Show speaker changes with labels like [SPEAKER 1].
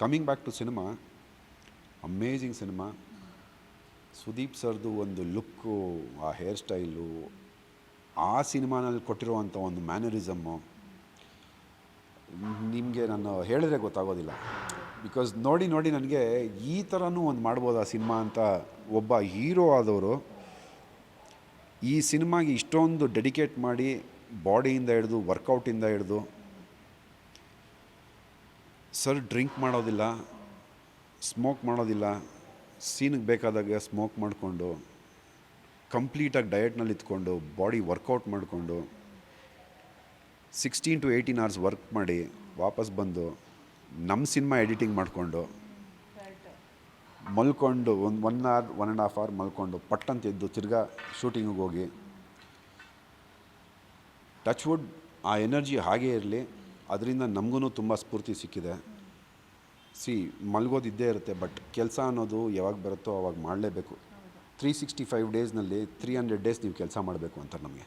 [SPEAKER 1] Coming back to cinema amazing cinema Sudeep ಸರ್ದು ಒಂದು look, ಆ ಹೇರ್ ಸ್ಟೈಲು ಆ ಸಿನಿಮಾನಲ್ಲಿ ಕೊಟ್ಟಿರುವಂಥ ಒಂದು ಮ್ಯಾನರಿಸಮ್ಮು ನಿಮಗೆ ನಾನು ಹೇಳಿದ್ರೆ ಗೊತ್ತಾಗೋದಿಲ್ಲ. ಬಿಕಾಸ್ ನೋಡಿ ನೋಡಿ ನನಗೆ ಈ ಥರನೂ ಒಂದು ಮಾಡ್ಬೋದು ಆ ಸಿನಿಮಾ ಅಂತ ಒಬ್ಬ ಹೀರೋ ಆದವರು, ಈ ಸಿನಿಮಾಗೆ ಇಷ್ಟೊಂದು ಡೆಡಿಕೇಟ್ ಮಾಡಿ ಬಾಡಿಯಿಂದ ಹಿಡಿದು ವರ್ಕೌಟಿಂದ ಹಿಡಿದು ಸರ್, ಡ್ರಿಂಕ್ ಮಾಡೋದಿಲ್ಲ, ಸ್ಮೋಕ್ ಮಾಡೋದಿಲ್ಲ, ಸೀನಿಗೆ ಬೇಕಾದಾಗ ಸ್ಮೋಕ್ ಮಾಡಿಕೊಂಡು, ಕಂಪ್ಲೀಟಾಗಿ ಡಯಟ್ನಲ್ಲಿ ಇದ್ಕೊಂಡು ಬಾಡಿ ವರ್ಕೌಟ್ ಮಾಡಿಕೊಂಡು, sixteen to eighteen hours work ಮಾಡಿ ವಾಪಸ್ ಬಂದು ನಮ್ಮ ಸಿನಿಮಾ ಎಡಿಟಿಂಗ್ ಮಾಡಿಕೊಂಡು, ಮಲ್ಕೊಂಡು, ಒಂದು one hour one and half hour ಮಲ್ಕೊಂಡು, ಪಟ್ಟಂತ ಎದ್ದು ತಿರ್ಗಾ ಶೂಟಿಂಗಿಗೆ ಹೋಗಿ ಟಚ್ ವುಡ್ ಆ ಎನರ್ಜಿ ಹಾಗೇ ಇರಲಿ. ಅದರಿಂದ ನಮಗೂ ತುಂಬ ಸ್ಫೂರ್ತಿ ಸಿಕ್ಕಿದೆ. ಸಿ ಮಲ್ಗೋದು ಇದ್ದೇ ಇರುತ್ತೆ ಬಟ್ ಕೆಲಸ ಅನ್ನೋದು ಯಾವಾಗ ಬರುತ್ತೋ ಅವಾಗ ಮಾಡಲೇಬೇಕು. ತ್ರೀ ಸಿಕ್ಸ್ಟಿ ಫೈವ್ ಡೇಸ್ನಲ್ಲಿ ತ್ರೀ ಹಂಡ್ರೆಡ್ ಡೇಸ್ ನೀವು ಕೆಲಸ ಮಾಡಬೇಕು ಅಂತ ನಮಗೆ.